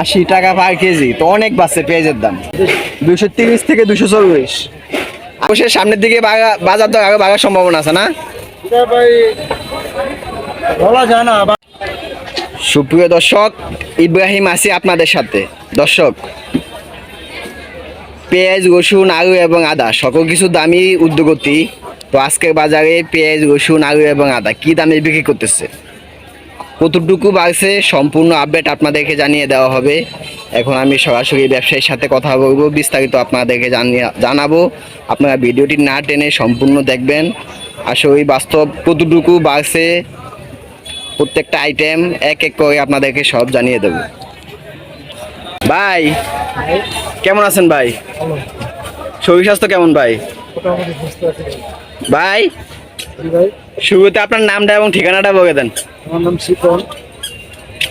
আশি টাকা পার কেজি, তো অনেক বাড়ছে পেঁয়াজের দাম। দুশো তিরিশ থেকে দুশো চল্লিশ। সামনের দিকে বাজার তো আরও সম্ভাবনা আছে না? বলা যায় না সুপ্রিয় দর্শক, ইব্রাহিম আছি আপনাদের সাথে। দর্শক, পেঁয়াজ, রসুন, আলু এবং আদা, সকল কিছু দামি উদ্যোগতি। তো আজকের বাজারে পেঁয়াজ, রসুন, আলু এবং আদা, কি দামে বিক্রি করতেছে? কতটুকু বাড়ছে সম্পূর্ণ আপডেট আপনাদেরকে জানিয়ে দেওয়া হবে। এখন আমি সরাসরি ব্যবসায়ীর সাথে কথা বলব বিস্তারিত আপনাদেরকে জানিয়ে জানাব। আপনারা ভিডিওটি না টেনে সম্পূর্ণ দেখবেন। আসলে ওই বাস্তব কতটুকু বাড়ছে প্রত্যেকটা আইটেম এক এক করে আপনাদেরকে সব জানিয়ে দেব। ভাই কেমন আছেন ভাই? শরীর স্বাস্থ্য কেমন ভাই। ভাই শুরুতে আপনার নামটা এবং ঠিকানাটা বলে দেন। আমার নাম শিপন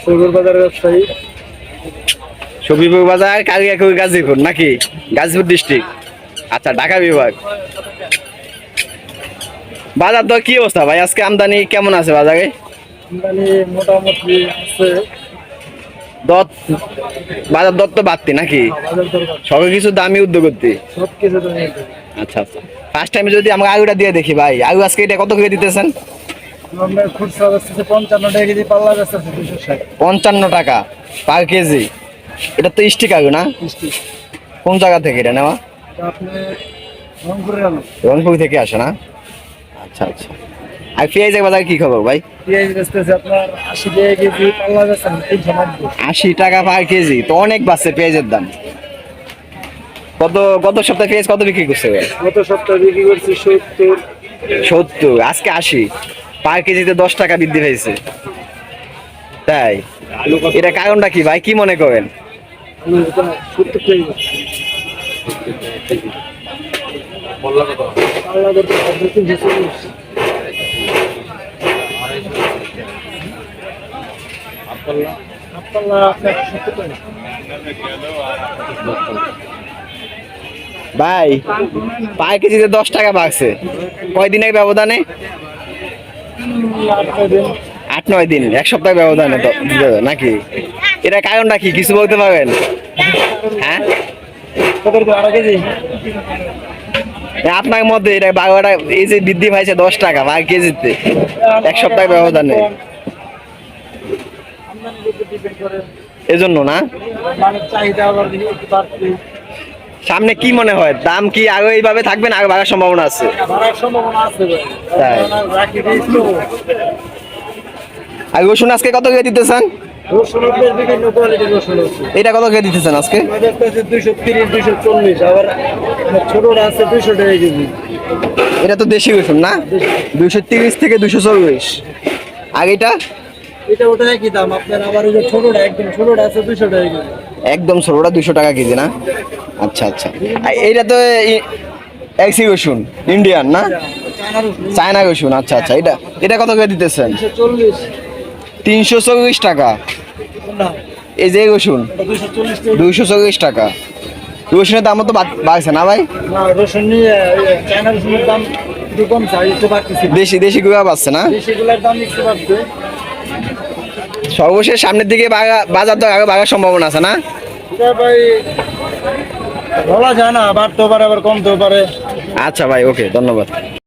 সৈগুর বাজারের ব্যবসায়ী। সবিপুর বাজার কালিয়াকুড়ি গাজীপুর নাকি? গাজীপুর ডিস্ট্রিক্ট আচ্ছা ঢাকা বিভাগ। বাজার দর কি অবস্থা ভাই? আজকে আমদানি কেমন আছে বাজারে? আমদানি মোটামুটি আছে। দর বাজার দর তো বাড়তি নাকি? বাজার দরকার কিছু দামি উদ্যোগতি সব কিছু তো আচ্ছা আচ্ছা। ফার্স্ট টাইমে যদি আমরা আলুটা দিয়ে দেখি ভাই আলু আজকে এটা কত করে দিতেছেন? পঞ্চান্ন টাকা কেজি পাল্লা বেচতেছে দুশো ষাট। পঞ্চান্ন টাকা পার কেজি? এটা তো স্টিক আলু না? কোন জায়গা থেকে এটা নেওয়া? রংপুর থেকে আসে না? আচ্ছা আচ্ছা। আর পেঁয়াজের বাজার কি খবর ভাই? পেঁয়াজ বেচতেছে আপনার আশি টাকা কেজি পাল্লা বেচতেছে আশি টাকা পার কেজি তো অনেক বাড়ছে পেঁয়াজের দাম। কত গত সপ্তাহে পেঁয়াজ কত বিক্রি করছে? গত সপ্তাহে বিক্রি করছি সত্তর। সত্তর আজকে আশি। পার কেজিতে দশ টাকা বৃদ্ধি পেয়েছে। তাই? এটা কারণটা কি ভাই? কি মনে করেন? ভাই, পার কেজিতে দশ টাকা বাড়ছে। কয়দিনের ব্যবধানে? আট নয় দিন, এক সপ্তাহ ব্যবধানে নাকি? এটা কারণটা কি কিছু বলতে পারবেন? হ্যাঁ? আপনার মধ্যে এটা বারোটা, এই যে বৃদ্ধি পাইছে দশ টাকা পার কেজিতে, এক সপ্তাহ ব্যবধানে। এজন্য না? চাহিদা আবার দেখি একটু বাড়তি সামনে কি মনে হয়? দাম কি আগে এইভাবে থাকবে না আগে বাড়ার সম্ভাবনা আছে? আর রসুন আজকে কত করে দিতেছেন? এটা কত করে দিতেছেন আজকে? দুইশো তিরিশ দুইশো চল্লিশ আবার ছোটটা আছে দুইশো টাকা কেজি। এটা তো দেশি রসুন না? দুশো। তিরিশ থেকে দুশো চল্লিশ। আর এটা? এটা ওটা একই দাম আপনার আবার ওই যে ছোটটা একদম ছোটটা আছে দুইশো টাকা কেজি। একদম ষোলোটা দুশো টাকা কেজি না? আচ্ছা আচ্ছা। এইটা তো এক্সি রসুন ইন্ডিয়ান না? চায়না রসুন আচ্ছা আচ্ছা। এটা এটা কত করে দিতেছেন? তিনশো চল্লিশ টাকা। এই যে রসুন দুইশো চল্লিশ টাকা। রসুনের দাম তো বাড়ছে না ভাই? রসুন দাম দেশি দেশি গুঁড়া পাচ্ছে না? দেশিগুলোর দাম একটু বাড়ছে। সর্বশেষ সামনের দিকে বাগা- বাজার তো আগে বাগার সম্ভাবনা আছে না? ভাই বলা যায় না বাড়তেও পারে আবার কমতেও পারে। আচ্ছা ভাই ওকে ধন্যবাদ।